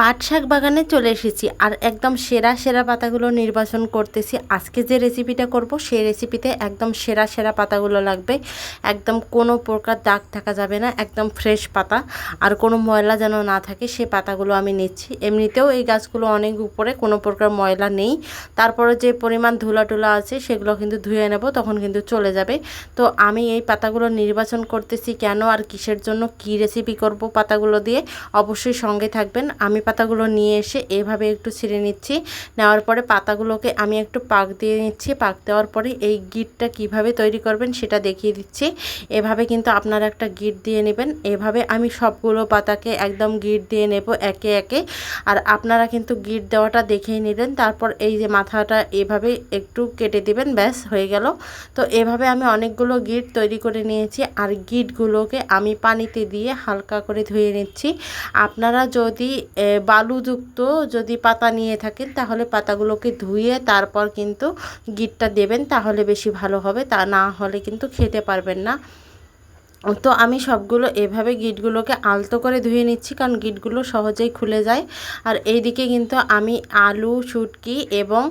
পাট শাক বাগানে চলে এসেছি আর একদম সেরা সেরা পাতাগুলো নির্বাচন করতেছি। আজকে যে রেসিপিটা করব, সেই রেসিপিতে একদম সেরা সেরা পাতাগুলো লাগবে। একদম কোনো প্রকার দাগ থাকা যাবে না, একদম ফ্রেশ পাতা। আর কোনো ময়লা যেন না থাকে, সে পাতাগুলো আমি নিচ্ছি। এমনিতেও এই গাছগুলো অনেক উপরে, কোনো প্রকার ময়লা নেই। তারপরে যে পরিমাণ ধুলা টুলা আছে, সেগুলো কিন্তু ধুয়ে নেব, তখন কিন্তু চলে যাবে। তো আমি এই পাতাগুলো নির্বাচন করতেছি কেন আর কিসের জন্য কি রেসিপি করব পাতাগুলো দিয়ে, অবশ্যই সঙ্গে থাকবেন। আমি পাতাগুলো নিয়ে এসে এভাবে একটু ছিঁড়ে নিচ্ছি। নেওয়ার পরে পাতাগুলোকে আমি একটু পাক দিয়ে নিচ্ছি। পাক দেওয়ার পরে এই গিটটা কীভাবে তৈরি করবেন সেটা দেখিয়ে দিচ্ছি। এভাবে কিন্তু আপনারা একটা গিট দিয়ে নেবেন। এভাবে আমি সবগুলো পাতাকে একদম গিট দিয়ে নেব একে একে। আর আপনারা কিন্তু গিট দেওয়াটা দেখেই নিলেন। তারপর এই যে মাথাটা এভাবে একটু কেটে দিবেন, ব্যাস, হয়ে গেল। তো এভাবে আমি অনেকগুলো গিট তৈরি করে নিয়েছি। আর গিটগুলোকে আমি পানিতে দিয়ে হালকা করে ধুয়ে নিচ্ছি। আপনারা যদি বালুযুক্ত যদি পাতা নিয়ে থাকেন, তাহলে পাতাগুলোকে ধুয়ে তারপর কিন্তু গিটটা দেবেন, তাহলে বেশি ভালো হবে। তা না হলে কিন্তু খেতে পারবেন না। তো আমি সবগুলো এভাবে গিটগুলোকে আলতো করে ধুয়ে নিচ্ছি, কারণ গিটগুলো সহজেই খুলে যায়। আর এইদিকে কিন্তু আমি আলু, শুটকি এবং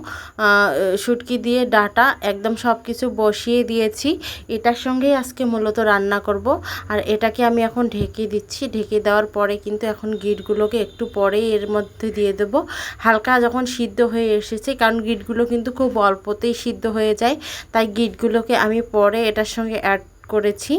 শুটকি দিয়ে ডাটা একদম সব কিছু বসিয়ে দিয়েছি। এটার সঙ্গেই আজকে মূলত রান্না করব। আর এটাকে আমি এখন ঢেকে দিচ্ছি। ঢেকে দেওয়ার পরে কিন্তু এখন গিটগুলোকে একটু পরেই এর মধ্যে দিয়ে দেব। হালকা যখন সিদ্ধ হয়ে এসেছে, কারণ গিটগুলো কিন্তু খুব অল্পতেই সিদ্ধ হয়ে যায়, তাই গিটগুলোকে আমি পরে এটার সঙ্গে অ্যাড করেছি।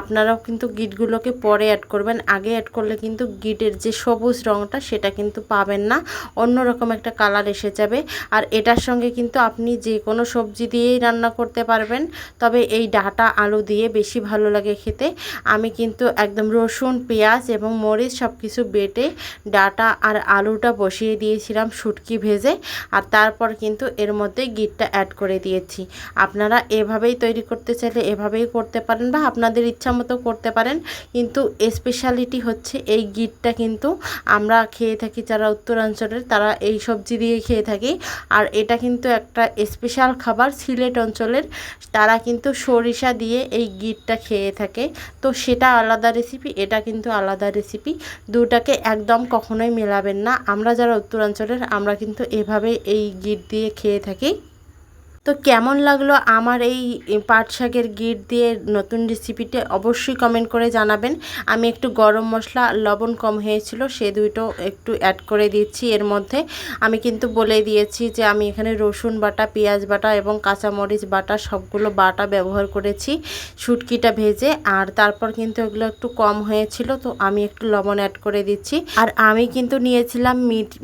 আপনারাও কিন্তু গিটগুলোকে পরে অ্যাড করবেন। আগে অ্যাড করলে কিন্তু গিটের যে সবুজ রঙটা সেটা কিন্তু পাবেন না। অন্যরকম একটা কালার এসে যাবে। আর এটার সঙ্গে কিন্তু আপনি যে কোনো সবজি দিয়েই রান্না করতে পারবেন। তবে এই ডাটা আলু দিয়ে বেশি ভালো লাগে খেতে। আমি কিন্তু একদম রসুন, পেঁয়াজ এবং মরিচ সব কিছু বেটে ডাটা আর আলুটা বসিয়ে দিয়েছিলাম শুটকি ভেজে। আর তারপর কিন্তু এর মধ্যে গিটটা অ্যাড করে দিয়েছি। আপনারা এভাবেই তৈরি করতে চাইলে এভাবেই করতে পারেন বা আপনাদের ইচ্ছা মতো করতে পারেন। কিন্তু স্পেশালিটি হচ্ছে এই গিটটা কিন্তু আমরা খেয়ে থাকি, যারা উত্তরাঞ্চলের তারা এই সবজি দিয়ে খেয়ে থাকি। আর এটা কিন্তু একটা স্পেশাল খাবার সিলেট অঞ্চলের। তারা কিন্তু সরিষা দিয়ে এই গিটটা খেয়ে থাকে। তো সেটা আলাদা রেসিপি এটা কিন্তু আলাদা রেসিপি দুটাকে একদম কখনোই মেলাবেন না। আমরা যারা উত্তরাঞ্চলের, আমরা কিন্তু এভাবে এই গিট দিয়ে খেয়ে থাকি। তো কেমন লাগল আমার এই পাট শাকের গিট দিয়ে নতুন রেসিপিটা অবশ্যই কমেন্ট করে জানাবেন। আমি একটু গরম মশলা, লবণ কম হয়েছিল, সে দুটো একটু অ্যাড করে দিচ্ছি এর মধ্যে। আমি কিন্তু বলে দিয়েছি যে আমি এখানে রসুন বাটা, পেঁয়াজ বাটা এবং কাঁচামরিচ বাটা সবগুলো বাটা ব্যবহার করেছি শুটকিটা ভেজে। আর তারপর কিন্তু এগুলো একটু কম হয়েছিল, তো আমি একটু লবণ অ্যাড করে দিচ্ছি। আর আমি কিন্তু নিয়েছিলাম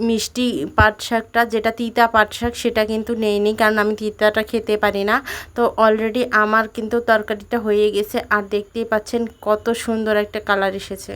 মিষ্টি পাট শাকটা, যেটা তিতা পাট শাক সেটা কিন্তু নেইনি, কারণ আমি তিতা পিৎজাটা খেতে পারি না। তো অলরেডি আমার কিন্তু তরকারিটা হয়ে গেছে। আর দেখতেই পাচ্ছেন কত সুন্দর একটা কালার এসেছে।